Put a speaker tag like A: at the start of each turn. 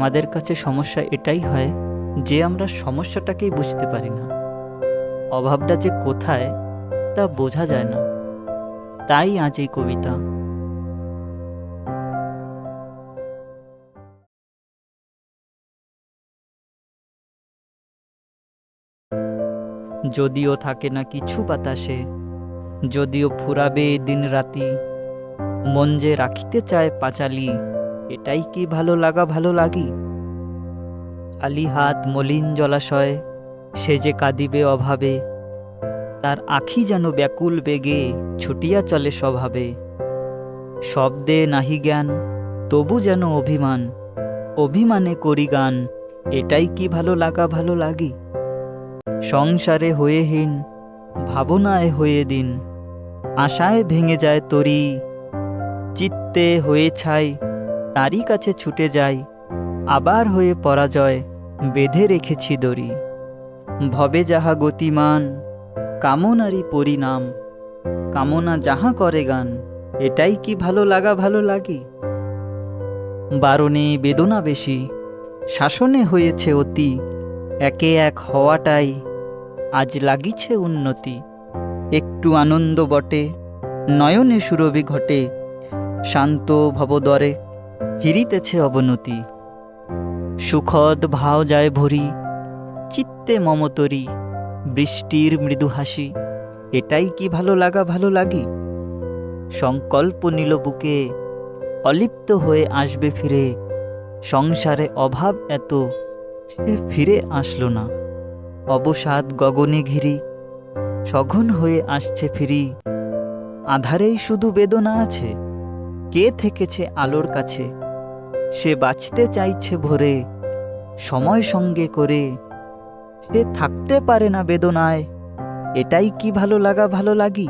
A: আমাদের কাছে সমস্যা এটাই হয় যে আমরা সমস্যাটাকেই বুঝতে পারি না। অভাবটা যে কোথায় তা বোঝা যায় না। তাই আজ এই কবিতা। যদিও থাকে না কিছু বাতাসে, যদিও ফুরাবে দিন রাতি মন যে রাখিতে চায় পাঁচালি এটাই কি ভালো লাগা ভালো লাগি? খালি হাত মলিন জলাশয়, সে যে কাঁদিবে অভাবে, তার আখি যেন ব্যাকুল বেগে ছুটিয়া চলে স্বভাবে। শব্দে নাহি জ্ঞান, তবু যেন অভিমান, অভিমানে করি গান, এটাই কি ভালো লাগা ভালো লাগি? সংসারে হয়েহীন ভাবনায় হয়ে দিন, আশায় ভেঙে যায় তরি, চিত্তে হয়ে ছাই তারই কাছে ছুটে যাই। আবার হয়ে পরাজয়, বেঁধে রেখেছি দড়ি। ভবে যাহা গতিমান, কামনারই পরিণাম। কামনা যাহা করে গান, এটাই কি ভালো লাগা ভালো লাগে? বারণে বেদনা বেশি, শাসনে হয়েছে অতি, একে এক হওয়াটাই আজ লাগিছে উন্নতি। একটু আনন্দ বটে, নয়নে সুরভি ঘটে, শান্ত ভবদরে ফিরিতেছে অবনতি। সুখদ ভাও যায় ভরি, চিত্তে মমতরি বৃষ্টির মৃদু হাসি, এটাই কি ভালো লাগা ভালো লাগি? সংকল্প নিল বুকে, অলিপ্ত হয়ে আসবে ফিরে, সংসারে অভাব এত, সে ফিরে আসলো না। অবসাদ গগনে ঘিরি, সঘন হয়ে আসছে ফিরি। আধারেই শুধু বেদনা আছে, কে থেকেছে আলোর কাছে? সে বাঁচতে চাইছে ভোরে, সময় সঙ্গে করে। সে থাকতে পারে না বেদনায়, এটাই কি ভালো লাগা ভালো লাগি?